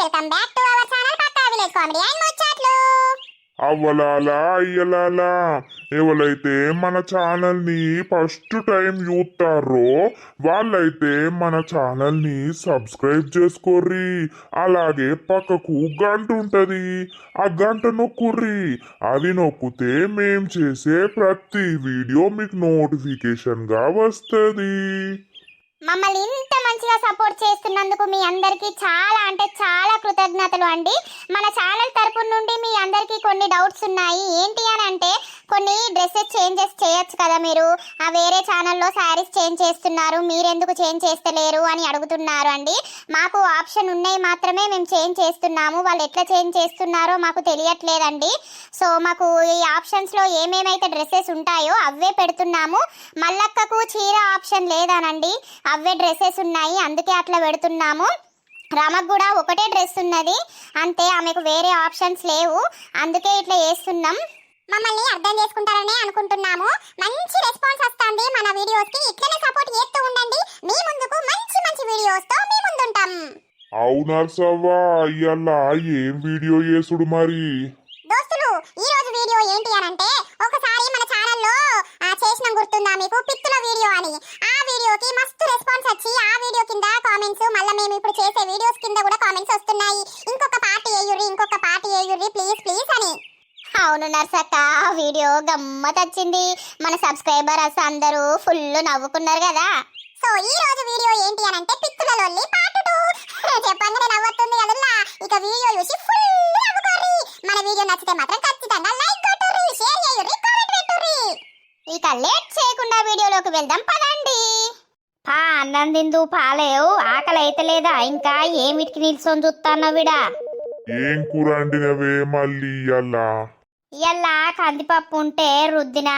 Welcome back to our channel Pakka village comedy. And ముచ్చట్లు. అవ్వలాలా అయ్యలాలా ఎవరైతే మన ఛానల్ని ఫస్ట్ టైం చూస్తారో వాళ్ళైతే మన ఛానల్ని సబ్స్క్రైబ్ చేసుకోర్రి. అలాగే పక్కకు గంట ఉంటుంది. ఆ గంట నొక్కుర్రి. అది నొక్కితే మేం చేసే ప్రతి వీడియో మీకు నోటిఫికేషన్గా వస్తుంది. మమ్మల్ని ఇంత మంచిగా సపోర్ట్ చేస్తున్నందుకు మీ అందరికీ చాలా అంటే చాలా కృతజ్ఞతలు అండి. మన ఛానల్ తరపు కొన్ని డౌట్స్ ఉన్నాయి. ఏంటి అని అంటే కొన్ని డ్రెస్సెస్ చేంజెస్ చేయొచ్చు కదా మీరు. ఆ వేరే ఛానల్లో శారీస్ చేంజ్ చేస్తున్నారు. మీరెందుకు చేంజ్ చేస్తలేరు అని అడుగుతున్నారు అండి. మాకు ఆప్షన్ ఉన్నాయి మాత్రమే మేము చేంజ్ చేస్తున్నాము. వాళ్ళు ఎట్లా చేంజ్ చేస్తున్నారో మాకు తెలియట్లేదండి. సో మాకు ఈ ఆప్షన్స్లో ఏమేమైతే డ్రెస్సెస్ ఉంటాయో అవే పెడుతున్నాము. మల్లక్కకు చీర ఆప్షన్ లేదానండి. అవే డ్రెస్సెస్ ఉన్నాయి. అందుకే అట్లా పెడుతున్నాము. రామకు కూడా ఒకటే డ్రెస్ ఉన్నది. అంతే ఆమెకు వేరే ఆప్షన్స్ లేవు. అందుకే ఇట్లా చేస్తున్నాం. మమ్మల్ని అర్థం చేసుకుంటారనే అనుకుంటున్నాము. మంచి రెస్పాన్స్ వస్తుంది మన వీడియోస్కి ఇట్లనే సపోర్ట్ చేస్తూ ఉండండి. మీ ముందుకు మంచి మంచి వీడియోస్తో మీ ముందుంటాం. అవునా సవ్వా? అయ్యల్లా ఏం వీడియో చేసుడు మరి? దోస్తులు ఈ రోజు వీడియో ఏంటి అని అంటే ఒకసారి మన ఛానల్లో ఆ, చేసిన గుర్తుందా మీకు? పిత్తుల వీడియో అని. వీడియోకి మస్తు రెస్పాన్స్ వచ్చి ఆ వీడియో కింద కామెంట్స్ మళ్ళీ మేము ఇప్పుడు చేసే వీడియోస్ కింద కూడా కామెంట్స్ వస్తున్నాయి. ఇంకొక పార్టీ వేయుర్రి ఇంకొక పార్టీ వేయుర్రి ప్లీజ్ ప్లీజ్ అని. అవును నర్సక్క వీడియో గమ్మత్ వచ్చింది. మన సబ్స్క్రైబర్స్ అందరూ ఫుల్ నవ్వుకున్నారు కదా. సో ఈ రోజు వీడియో ఏంటి అని అంటే పిత్తుల లొల్లి పార్ట్ టూ చెప్పంగానే నవ్వుతుంది కదల్లా. ఇక వీడియో చూసి ఫుల్ నవ్వుకోర్రి. మన వీడియో నచ్చితే మాత్రం ఖచ్చితంగా లైక్ కొట్టుర్రి షేర్ చేయుర్రి కామెంట్ పెట్టుర్రి ఇక లేట్ చేయకుండా వీడియోలోకి వెళ్దాం పదండి. పా అన్నం తిందు పాలేవు ఆకలి అయితే లేదా? ఇంకా ఏమిటికి నిల్చొని చూస్తాను విడా? ఏం కూర అండినవే మళ్ళీ ఇయ్యాలా? ఇయ్యల్లా కందిపప్పు ఉంటే రుద్దిన.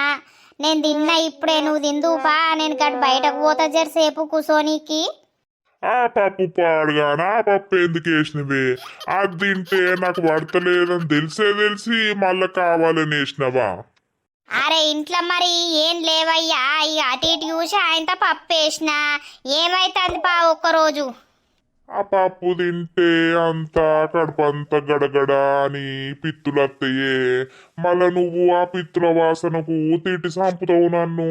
నేను తిన్నా ఇప్పుడే నువ్వు తిందు పా. నేను గట్ బయటకు పోతా జరసేపు కూసోనీకి. ఆ పప్పు పాడుగానా? ఆ పప్పు ఎందుకు వేసినవే? అది తింటే నాకు పడతలేదని తెలిసే తెలిసి మళ్ళా కావాలని వేసినవా? అరే ఇంట్లో మరి ఏం లేవయ్యా. ఇక అటు ఇటు చూసి ఆయనతో పప్పు వేసిన. ఏమైతుంది పా ఒక్కరోజు? ఆ పప్పు తింటే అంతా కడుపంతా గడగడ అని పిత్తులు అత్తయ్యే మళ్ళా నువ్వు ఆ పిత్తుల వాసనకు తిట్టి సంపుతావు నన్ను.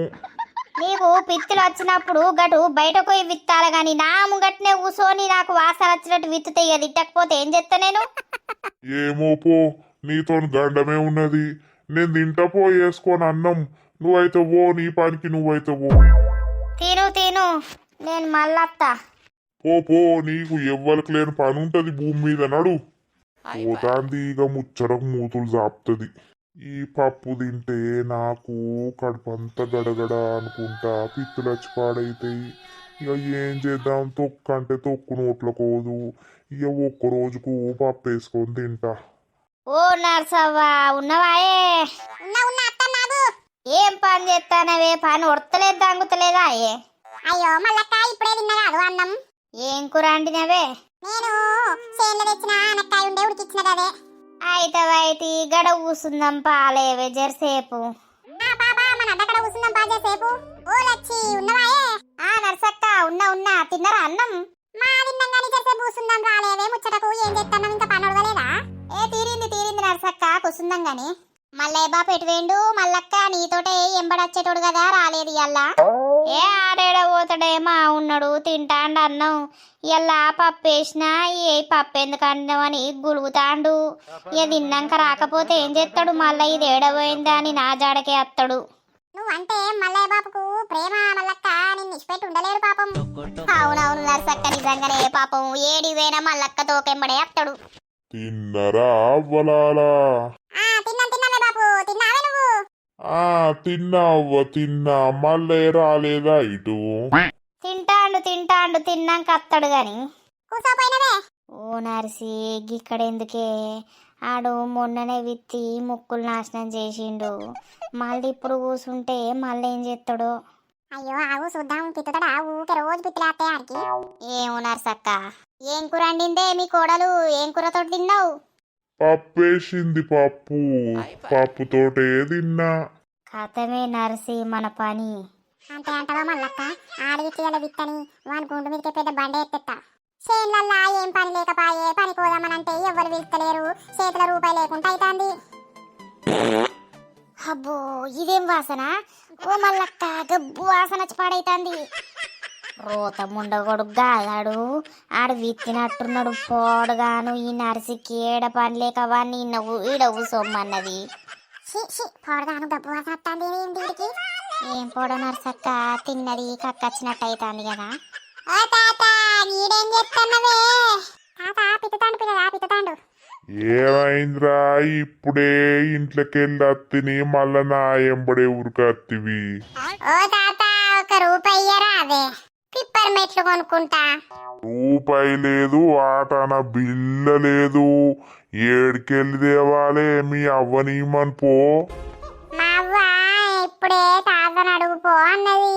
నీకు పిత్తులు వచ్చినప్పుడు గటు బయటకు పోయి విత్తాలి గాని నా ముంగట్నే కూసోని నాకు వాసన వచ్చినట్టు విత్తుతాయి ఇక తిట్టకపోతే ఏం చేస్తా నేను? ఏమో పో నీతో గండమే ఉన్నది. నేను తింటా పో వేసుకొని అన్నం. నువ్వైతే పో నీ పనికి నువ్వైతే పో. తిను తిను. నేను మళ్ళత్తా. పో పో నీకు ఎవ్వరికి లేని పని ఉంటది భూమి మీద నడు. పోతాంది ఇక ముచ్చటకు మూతులు జాపుతుంది. ఈ పప్పు తింటే నాకు కడుపంతా గడగడ అనుకుంటా పిత్తులు వచ్చి పాడైతాయి. ఇక ఏం చేద్దాం? తొక్కు అంటే తొక్కు నోట్లో కోదు ఇక ఒక్క రోజుకు పప్పు వేసుకొని తింటా. ఓ నర్సవ్వా ఉన్నవాయే ఉన్నా ఉన్నా అత్త నాగు. ఏం పని చేస్తానవే పని ఉడతలేదు దంగుతలేదా ఏ? అయ్యో మల్లక్క ఇప్పుడే తిన్నా కాదు అన్నం. ఏం కూర వండినవే? నేను చేనులో తెచ్చిన ఆనక్కాయ ఉండే ఉడికిచ్చిన కదే అయితే అయితే గడ కూసుందాం పాలేవే జరసేపు. పాపా మన అడ్డకడ కూర్చుందాం బాగా సేపు ఓ లచ్చి ఉన్నవాయే ఆ నర్సక్క ఉన్నా ఉన్నా తిన్నరా అన్నం? మా విన్నం కానీ కూర్చుందాం రాలేవే ముచ్చటకు ఏం చేస్తున్నాం ఇంకా పని ఏ తీరింది తీరింది నర్సక్క కూసుందాం గాని మళ్ళీ బాపు ఎటు వేండు మల్లక్క నీతోటే ఎంబడొచ్చేటోడు కదా రాలేదు ఇయ్యాల. ఏ ఆడేడ పోతాడే మా ఉన్నాడు తింటాండు అన్నం. ఇలా పప్పు వేసినా ఏ పప్పు ఎందుకు అన్నామని గులుగుతాండు. ఇక తిన్నాక రాకపోతే ఏం చేస్తాడు మళ్ళీ ఇది ఏడబోయిందా అని నా జాడకే అత్తాడు. నువ్వంటే మల్లయ్య బాబుకు ప్రేమ మల్లక్క నిన్ను ఇష్టపెట్టి ఉండలేరు పాపం. అవునవును నర్సక్క నిజంగానే పాపం. ఏడివేనా మల్లక్క తోకెంబడే అత్తడు. తిన్నరా అవ్వలాలా ఆ తిన్నాం అవ్వ తిన్నా. మళ్ళీ రాలేదా ఇటు? తింటాండు తింటాండు. తిన్నాక అత్తడు గాని. ఓ నర్సి ఇక్కడ ఎందుకే? ఆడు మొన్ననే విత్తి ముక్కులు నాశనం చేసిండు. మళ్ళీ ఇప్పుడు కూసుంటే మళ్ళీ ఏం చేస్తాడో అయ్యో ఆవు చూద్దాం. పిత్తుతాడా ఊకే రోజు పిత్తులేస్తే ఆడికి. ఏమో నర్సక్క. ఏం కూర వండిందే మీ కోడలు ఏం కూరతో తిన్నావు? పప్పేసింది పప్పు. పప్పుతోటే తిన్నా. కథమే నరసి మన పని. అంటే అంటవా మళ్ళక్క ఆడికి ఇలా విత్తని వాని గుండు మీదకి పెద్ద బండే ఎత్తెత్తా. చేనులల్లా ఏం పని లేకపాయే పని పోదామనంటే ఎవరు వెళ్తలేరు చేతుల రూపాయి లేకుండా అవుతాంది అబ్బో ఇదేం వాసన? ఓ మల్లక్క గబ్బు వాసన పాడైతాంది. రోత గాలాడు. ఆడు విత్తినట్టున్నాడు పోడగాను. ఈ నరిసికి ఏడ పని లేక వాడిని నవ్వు ఈడ సొమ్మన్నది పోడగాను వీడికి ఏం పోడ నరసక్క తిన్నది కక్కచ్చినట్టు అవుతుంది కదా ఏమైందిరా? ఇప్పుడే ఇంట్లోకెళ్ళి అత్తిని మళ్ళా నా ఎంబడే ఉరికత్తివి ఓ తాత ఒక రూపాయి అదే. పిప్పర్ మెట్లు కొనుక్కుంటా? రూపాయి లేదు ఆటన బిల్ల లేదు. ఏడికెళ్ళి తేవాలే మీ అవ్వనీమని పో. మా అవ్వ ఇప్పుడే తాతను అడుగుపో అన్నది.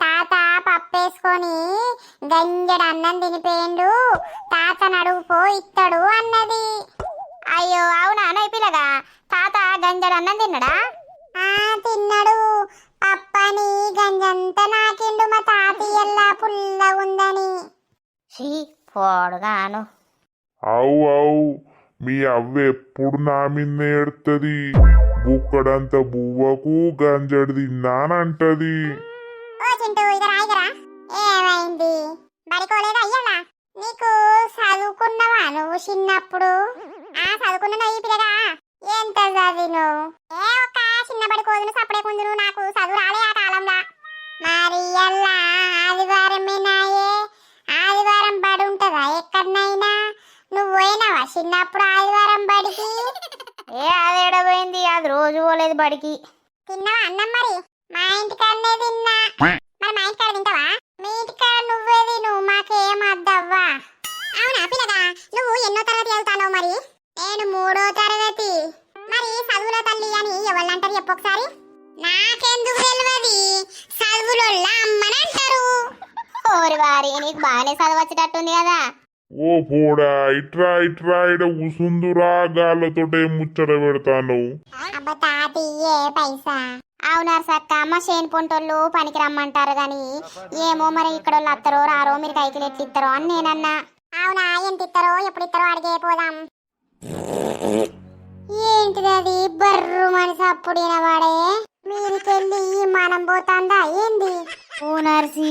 తాత పప్పేసుకొని గంజడు అన్నం తినిపోయిండు. తాతను అడుగుపో ఇత్తడు అన్నది. అయ్యో అవునా? అన్నయ్య పిల్లగా? తాత గంజడు అన్నం తిన్నడా? ఆ తిన్నాడు. పప్పని గంజంతా తాతయ్యల్లా పుల్ల ఉందని షీ పోడుగాను. అవు అవు మీ అవ్వ ఎప్పుడు నా మీద ఏడుతుంది బుక్కడంత బువ్వకు గంజడి తిన్నానంటది. ఓ చింటూ ఇదరా ఇదరా ఏమైంది? బడికోలేదు అయ్యలా నీకు చదువుకున్నావా నువ్వు చిన్నప్పుడు? ఆ చదువుకున్నా ఈ పిల్లగా ఎంత చదివిను ఏ ఒక చిన్న బడి కోదును సపడే కుందును నాకు చదువు రాలే ఆ కాలంలో. మరి ఇయ్యల్లా ఆదివారమే నాయే ఆదివారం బడి ఉంటదా? ఎక్కడనైనా? నువ్వు పోయినావా? చిన్నప్పుడు ఆదివారం బడికి? ఏ అదేడ పోయింది? అది రోజు పోలేదు బడికి. తిన్నావా అన్నం మరి? మా ఇంటికాడనే తిన్నా. మరి మా ఇంటికాడ తింటావా? మీ ఇంటికాడ నువ్వే తిను మాకేం అద్దవ్వా? అవునా పిల్లగా నువ్వు ఎన్నో తరగతి చదువుతావు మరి? నేను మూడో తరగతి. మరి చదువుల తల్లి అని ఎవళ్ళంటారు చెప్పొకసారి నాకెందుకు తెలియదు చదువులో అమ్మని అంటారు ఓరి వారి నీకు బాగానే చదవచ్చేటట్టుంది కదా. ఓ పోడా ఇట్రా ఇట్రా ఇడ ఉసుందురా గాళ్ళతోటే ముచ్చట పెడతాను. అబ్బ తాతయ్యే పైసా? అవునా సక్క అమ్మ చేను పొంటోళ్ళు పనికి రమ్మంటారు గాని ఏమో మరి ఇక్కడ వాళ్ళు అత్తరో రారో మీరు కైకిలు ఎట్లు ఇస్తారో అని నేనన్నా. అవునా ఎంత ఇస్తారో ఎప్పుడు ఇస్తారో అడిగే పోదాం. ఏంటిది అది? బర్రు మనసు అప్పుడు వినవాడే మీరికెళ్ళి మనం పోతాందా? ఏంది? ఓ నర్సి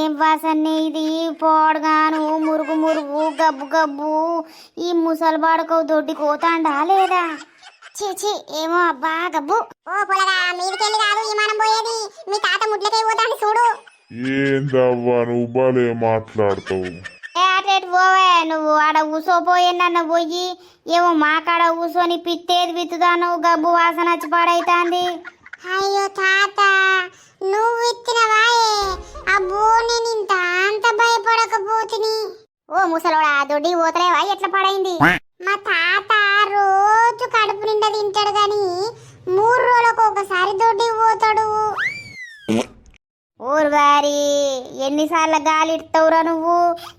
ఏం వాసన ఇది పోడగాను మురుగు మురుగు గబ్బు గబ్బు. ఈ ముసలి బాడుకో దొడ్డి కోతాండా లేదా? చీచి ఏమో అబ్బా గబ్బు. ఓ పొలగా మీదికెళ్ళి కాదు విమానం పోయేది. మీ తాత ముడ్లకే పోతాండి చూడు. ఏందవ్వా నువ్వు భలే మాట్లాడతావు. పోవే నువ్వు ఆడ ఊసోపోయిందన్న పోయి ఏమో మా కాడ ఊసోని పిత్తేది విత్తుదాను గబ్బు వాసన వచ్చి పాడైతాంది. అయ్యో తాత నువ్వు విత్తినవా అబ్బో నేను ఇంత అంత భయపడకపోతిని. ఓ ముసలోడా దొడ్డి పోతలేవా? ఎట్లా పడైంది? మా తాత రోజు కడుపు నిండా తింటాడు గాని మూడు రోజులకు ఒకసారి దొడ్డికి పోతాడు. ఊరువారి ఎన్నిసార్లు గాలి ఇడతావురా నువ్వు?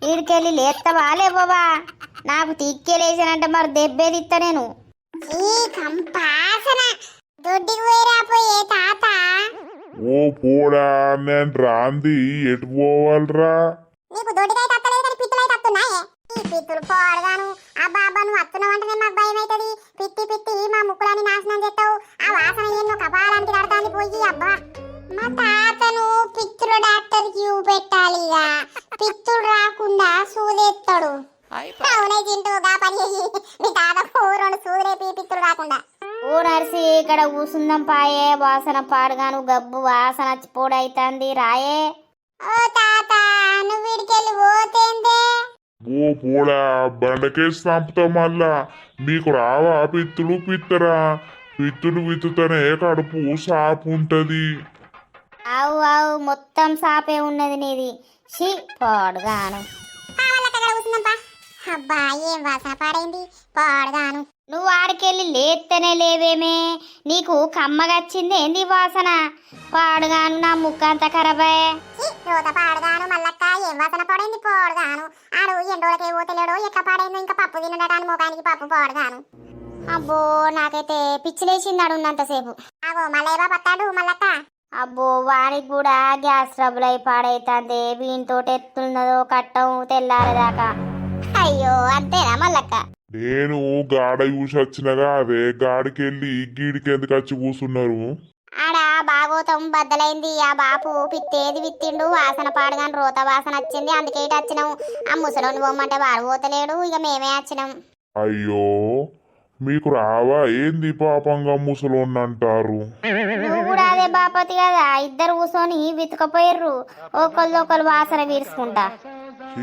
ఈడికెళ్ళి లేస్తావా లేవవా? నాకు తిక్కేలేసానంటే మరి దెబ్బేది ఇస్తా నేను. ఈ కంపాసన దొడ్డికి పోయిరా పోయే తాత? ఓ పోడా నేను రాంది ఎటు పోవాలరా? నీకు దొడ్డికై తత్తలేదు కానీ పిత్తులై తత్తున్నాయే ఈ పిత్తులు పోడగాను ఆ బాబా నువ్వు వస్తున్నావు అంటే మాకు భయం అవుతుంది పిత్తి పిత్తి మా ముక్కులని నాశనం చేస్తావు. ఆ వాసన ఎన్నో కపాలానికి కడతాంది పోయి అబ్బా. మా తాతను పిత్తుల డాక్టర్కి పెట్టాలి ఇక. పిత్తులు రాకుండా అవునే పని మీ రెండు సూదులేపి పిత్తులు రాకుండా నర్సి ఇక్కడ కూసుందాం పాయే. వాసన పాడగాను గబ్బు వాసన పోడైతుంది. రాయే. ఓ తాత నువ్వు వీడికెళ్ళి పోతేందే? ఓ పోడా బండకేసి మళ్ళా. మీకు రావా పిత్తులు పిత్తరా? పిత్తులు విత్తుతనే కడుపు సాపు ఉంటది అవు అవు మొత్తం సాపే ఉన్నది నీది. షీ పాడుగాను. అబ్బా ఏం వాసన పాడైంది? పాడుగాను. నువ్వు ఆడికెళ్ళి లేత్తనే లేవేమే. నీకు కమ్మగచ్చింది ఏంది వాసన? పాడుగాను నా ముక్క అంతా ఖరాబే రోత పాడుగాను మల్లక్క ఏం వాసన పడైంది? పాడుగాను. ఆడు ఎండోలకే పోతలేడో ఎట్లా పాడైందో ఇంకా పప్పు తినడానికి ముఖానికి పప్పు పాడుగాను. అబ్బో నాకైతే పిచ్చిలేసింది ఆడు ఉన్నంతసేపు. అగో మళ్ళీ పత్తాడు మల్లక్క. అబ్బో వానికి కూడా గ్యాస్ ట్రబుల్ అయి పాడైతుంది. వీనితో ఎత్తున్నదో కట్టం తెల్లారేదాకా. అయ్యో అంతేనా మల్లక్క? నేను గాడ చూసి వచ్చినగా అదే గాడికెళ్ళి గీడికి ఎందుకు వచ్చి కూర్చున్నారు ఆడ బాగోతం బద్దలైంది. ఆ బాపు పిత్తేది విత్తిండు వాసన పాడగాని రోత వాసన వచ్చింది. అందుకే ఇటు వచ్చినాం. ఆ ముసలోని పోమ్మంటే వాడు పోతలేడు ఇక మేమే వచ్చినాం. అయ్యో మీకు రావా? ఏంది పాపంగా ముసలోన్ని అంటారు? నువ్వు కూడా అదే బాపతి కదా. ఇద్దరు కూర్చొని వితుకపోయిర్రు. ఒకళ్ళు ఒకళ్ళు వాసన వీర్చుకుంటా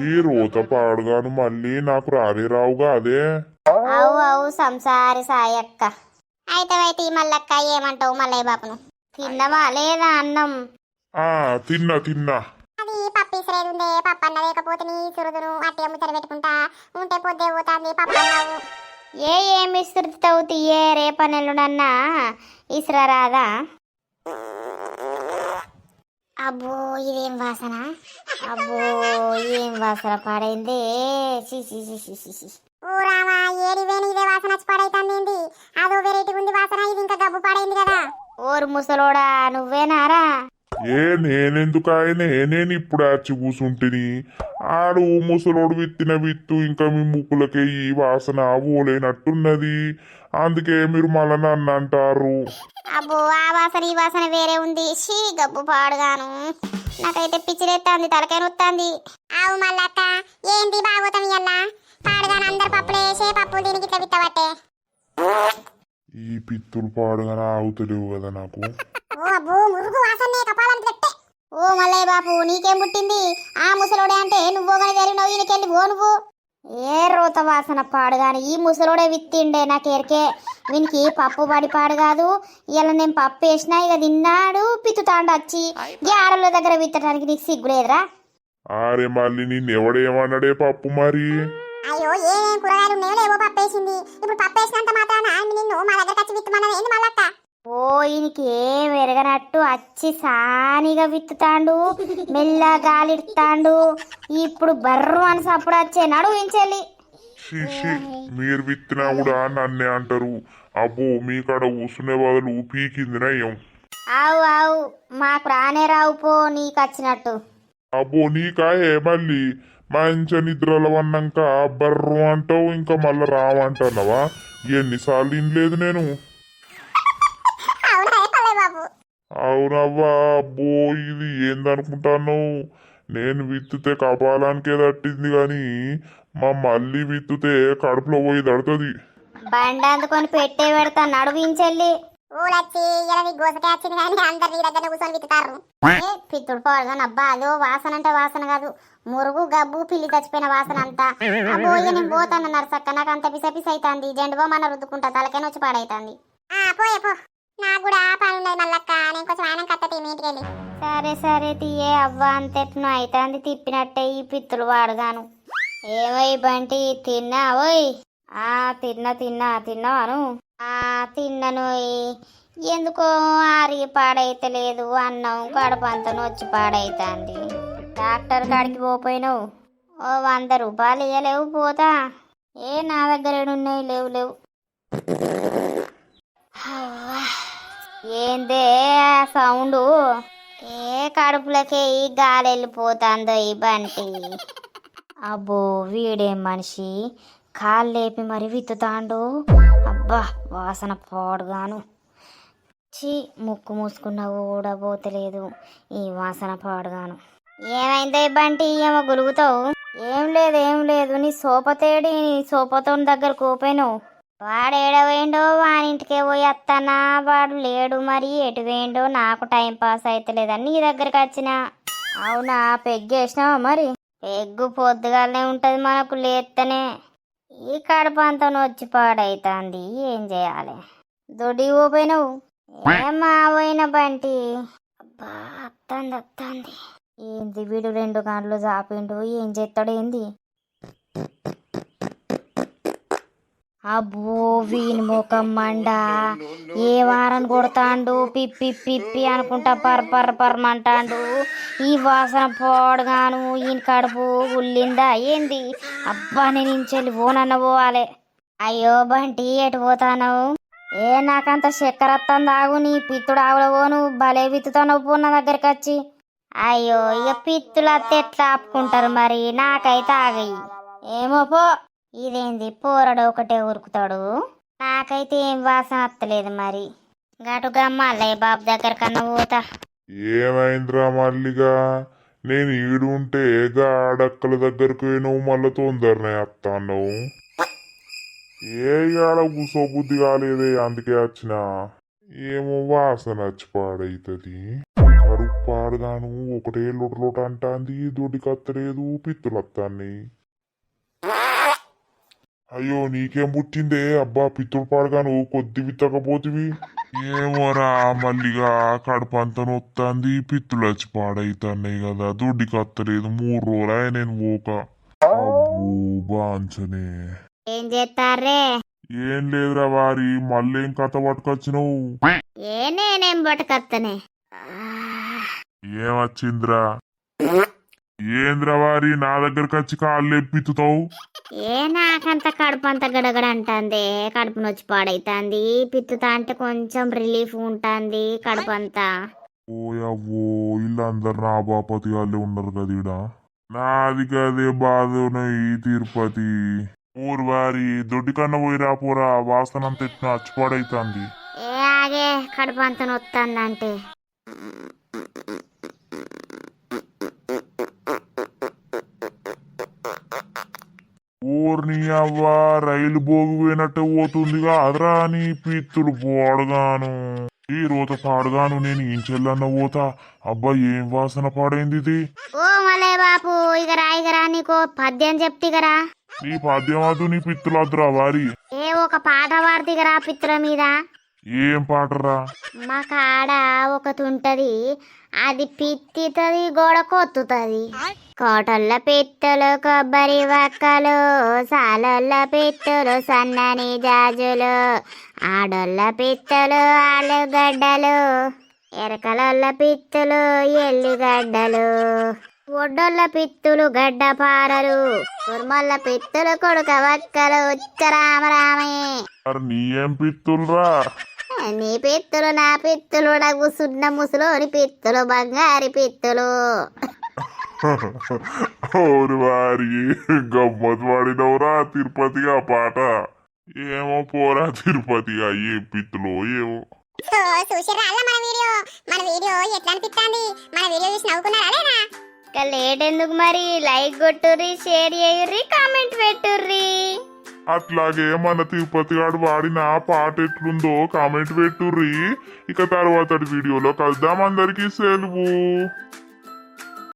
ఈ రోత పాడగాను మళ్ళీ నాకు రానే రావుగా అదే అవు అవు సంసారి సాయక్క. అయితే అయితే ఈ మల్లక్క ఏమంటావు మల్లయ్య బాపును తిన్నవా లేదా అన్నం? ఆ తిన్నా తిన్నా. అది పప్పు ఇసరేదుందే పప్పు అన్న లేకపోతే నీ చురుదును అట్టే ముచ్చట పెట్టుకుంటా. ఉంటే పొద్దే పోతాంది పప్పు అన్నావు. ఏ ఏమి ఇసురుతావు తీయే రేపనెల్లుడన్నా? ఇసురా రాదా? అబ్బో ఇదేం వాసన? అబ్బో ఏం వాసన పాడైంది? సి సి సి సి సి సి ఓ రామా ఏడివేని ఇదే వాసన వచ్చి పాడైతుంది అదో వెరైటీ ఉంది వాసన ఇది ఇంకా గబ్బు పాడైంది కదా. ఓరు ముసలోడా నువ్వేనారా? ఏ నేనెందుకు ఆయన నేను ఇప్పుడు వచ్చి కూసుంటిని? ఆడు ముసలోడు విత్తిన విత్తు ఇంకా మీ ముక్కులకే ఈ వాసన ఓలేనట్టున్నది అందుకే మీరు మళ్ళా నన్ను అంటారు. అబ్బో ఆ వాసన ఈ వాసన వేరే ఉంది. షీ గబ్బు పాడుగాను. నాకైతే పిచ్చిలేస్తాంది తలకాయ నొత్తాంది. ఆవు మల్లక్క ఏంది బాగోతం ఇయ్యల్లా? పాడుగాను అందరు పప్పులు వేసే పప్పులు దీనికి ఇట్లా ఈ పిత్తులు పాడుగానే ఆగుతలేవు కదా నాకు. ఓ అబ్బో మురుగు వాసనే కపాలం పెట్టే ఓ మల్లయ్య బాపు నీకేం పుట్టింది? ఆ ముసలోడే అంటే నువ్వు కానీ తెలియనవు ఈయనకెళ్ళి ఓ నువ్వు? ఏ రోత వాసన పాడుగాని ఈ ముసలోడే విత్తిండే నాకు ఎరికే వీనికి పప్పు పడి పాడు కాదు. ఇలా నేను పప్పు వేసినా ఇక తిన్నాడు పిత్తుతాండు వచ్చి ఆడల దగ్గర విత్తడానికి నీకు సిగ్గులేదురా ఆరే మళ్ళీ నిన్ను ఎవడేమన్నాడే పప్పు మరి? అయ్యో ఏమేం కూరగాయలు ఉన్నాయో లేవో పప్పు వేసింది ఇప్పుడు పప్పు వేసినంత మాత్రాన నిన్ను మా దగ్గర వచ్చి విత్తమన్నది ఏంది మళ్ళక్క ఓ ఈయనకి ఏం ఎరగనట్టు అచ్చి సానిగా విత్తుతాండు మెల్ల గాలిడుతాండు ఇప్పుడు బర్రు అని సప్పుడు వచ్చే నడు ఇంచెల్లి. షిషి మీరు విత్తినా కూడా నన్నే అంటారు. అబ్బో మీ కాడ కూసునే బదులు పీకింది నయ్యం. ఆవు ఆవు మాకు రానే రావు పో నీకు వచ్చినట్టు. అబ్బో నీకాయే మళ్ళీ. మంచి నిద్రలు అన్నాక బర్రు అంటావు ఇంకా మళ్ళా రావంటున్నావా ఎన్నిసార్లు వినలేదు నేను బాబు అవునవ్వా అబ్బో ఇది ఏందనుకుంటాను నేను విత్తుతే కపాలానికే తట్టింది కానీ మా మళ్ళీ విత్తుతే కడుపులో పోయి తడుతుంది. బండి అందుకొని పెట్టే పెడతా నడువించెల్లి ఊలొచ్చి ఇలా గోసకాయ వచ్చింది కానీ అందరు నీ దగ్గర కూర్చొని విత్తుతారు. ఏ పిత్తుడు పోడగాని అబ్బా అదో వాసన అంటే వాసన కాదు. మురుగు గబ్బు పిల్లి చచ్చిపోయిన వాసన అంతా. అబ్బో ఇక నేను పోతాను నరసక్క నాకు అంత పిస పిస అవుతుంది. జెండుబో మన రుద్దుకుంటా. తలకైనా వచ్చి పాడైతుంది. పోయే పో. నాకు కూడా పని ఉన్నది మళ్ళక్క నేను కొంచెం ఆయన కత్తతి మీ ఇంటికి వెళ్ళి. సరే సరే తీయే అవ్వ అంతెట్ను అవుతుంది తిప్పినట్టే ఈ పిత్తులు వాడగాను. ఏమై బంటి తిన్నా ఓయ్. ఆ తిన్నా తిన్నా తిన్నావాను. ఆ తిన్నను ఎందుకో ఆరి పాడైతే లేదు అన్నం కడుపు అంత నొచ్చి పాడైతుంది. డాక్టర్ కాడికి పోపోయినావు. ఓ వంద రూపాయలు ఇయ్యలేవు పోతా. ఏ నా దగ్గర ఉన్నాయి లేవు లేవు. ఏందే ఆ సౌండ్? ఏ కడుపులకే ఈ గాలి వెళ్ళిపోతుందో ఈ బంటి? అబ్బో వీడేం మనిషి? కాళ్ళు లేపి మరి విత్తుతాండు? అబ్బా వాసన పాడుగాను. చీ ముక్కు మూసుకున్న కూడా పోతలేదు ఈ వాసన పాడుగాను. ఏమైందో ఈ బంటి? ఏమో గులుగుతావు? ఏం లేదు ఏం లేదు. నీ సోపతేడి నీ సోపతో దగ్గర కోపోయినావు వాడేడవేండో వానింటికే పోయి వస్తానా వాడు లేడు మరి ఎటు వేయండో నాకు టైం పాస్ అవుతలేదని నీ దగ్గరికి వచ్చిన. అవునా? పెగ్గేసినావా మరి? పెగ్గు పొద్దుగాలనే ఉంటుంది మనకు లేత్తనే. ఈ కడప అంతా నొచ్చి పాడైతాంది. ఏం చేయాలి? దొడి పోయినావు? ఏమా పోయిన బంటి? అబ్బా అత్తంది అత్తంది. ఏంది వీడు రెండు గంటలు చాపిండు ఏం చేస్తాడు ఏంది అబ్బో వీని ముఖం మండ. ఏ వారం కొడతాండు? పిప్పి పిప్పి అనుకుంటా పర్ పర్ పర్మంటాండు ఈ వాసన పోడగాను ఈయన కడుపు ఉల్లిందా ఏంది? అబ్బా నేను ఇంచెల్లి పోనన్న పోవాలి. అయ్యో బంటి ఎటు పోతానవు? ఏ నాకంత చక్కెర దాగు నీ పిత్తుడు ఆవులవోను భలే విత్తుతానవు పో నా దగ్గరికి వచ్చి అయ్యో ఇక పిత్తులు అత్తే ఎట్లా ఆపుకుంటారు మరి? నాకైతే ఆగయి ఏమో పో. ఇదేంది? పోరడు ఒకటే ఉరుకుతాడు. నాకైతే ఏం వాసన వస్తలేదు మరి. గటుగా మల్లయ్య బాబు దగ్గర కన్నా పోతా. ఏమైందిరా మల్లిగా? నేను ఈడుంటే ఉంటే ఆడక్కల దగ్గరకు నువ్వు మళ్ళీ తొందరనే వస్తాను ఏ ఆడ కూసో బుద్ధి కాలేదే అందుకే వచ్చిన ఏమో వాసన వచ్చి పాడైతుంది. కడుపు పాడగాను ఒకటే లోట లోట అంటాంది. దొడ్డికి అత్తలేదు పిత్తులు వస్తాన్ని అయ్యో నీకేం పుట్టిందే? అబ్బా పిత్తులు పాడగాను కొద్ది విత్తకపోతివి. ఏమోరా మళ్ళీగా కడుపు అంతా నొత్తాంది. పిత్తులు వచ్చి పాడైతున్నాయి కదా దుడ్డి కత్తలేదు. మూడు రోజులే నేను పోక. అబ్బో బాంచనే. ఏం చేస్తారే ఏం లేదురా వారి మళ్ళీ కథ పట్టుకొచ్చినావు? ఏ నేనేం పట్టుకత్తనే? ఏమొచ్చిందిరా? ఏంద్రా వారి నా దగ్గరకు వచ్చి కాళ్ళు ఎప్పిత్తుతావు? ఏ నాకంత కడుపు అంత గడగడ అంటాంది? కడుపు నొచ్చి పాడైతాంది. పిత్తుతా అంటే కొంచెం రిలీఫ్ ఉంటుంది కడుపు అంతా. ఓయవ్వో వీళ్ళందరు నా బాపతి వాళ్ళే ఉన్నారు కదా ఈడ? నాది కదే బాధనయి తిరుపతి. ఊరు వారి దొడ్డి కన్నా పోయిరా పోరా వాసన అంత ఎట్టిన అచ్చిపాడైతాంది ఏ ఆగే కడుపు అంత నొత్తందంటే. ఊరిని అవ్వ రైలు బోగు పోయినట్టు పోతుందిగా. అదరా నీ పిత్తులు పోడగాను. ఈ రోత పాడగాను నేను ఏం చెల్లన్న పోతా? అబ్బా ఏం వాసన పాడైంది ఇది? ఓ మలే బాపు ఇగరా ఇగరా నీకో పద్యం చెప్తిగరా నీ పద్యం అదు నీ పిత్తులు అద్దురా వారి. ఏ ఒక పాట పాడుతిగరా పిత్తుల మీద. ఏం పాటరా? మా కాడ ఒకటి ఉంటది అది పిత్తితది గోడ కొత్తుతది. కోటల్ల పిత్తులు కొబ్బరి వక్కలు సాలొల్ల పిత్తులు సన్నని జాజులు ఆడొల్ల పిత్తులు ఆలుగడ్డలు ఎరకలొల్ల పిత్తులు ఎల్లిగడ్డలు. ఒడ్డొల్ల పిత్తులు గడ్డపారలు కుర్మల్ల పిత్తులు కొడుక వక్కలు మరి నీ ఏం పిత్తులురా? నీ పిత్తులు నా పిత్తులు నాకు సున్న ముసులోని పిత్తులు బంగారి పిత్తులు. ఓరు వారి గమ్మత్ వాడినవురా తిరుపతి ఆ పాట. ఏమో పోరా తిరుపతి ఏ పిత్తులో ఏమో. సో చూసిర్రా అలా మన వీడియో? మన వీడియో ఎట్లా అనిపిస్తుంది మన వీడియో చూసి నవ్వుకున్నారా లేదా? ఇక లేట్ ఎందుకు మరి? లైక్ కొట్టుర్రి షేర్ చేయుర్రి కామెంట్ పెట్టుర్రి. అట్లాగే మన తిరుపతి గారు వాడిన పాట ఎట్లుందో కామెంట్ పెట్టుర్రి. ఇక తర్వాతటి వీడియోలో కలుద్దాం అందరికీ సెలవు.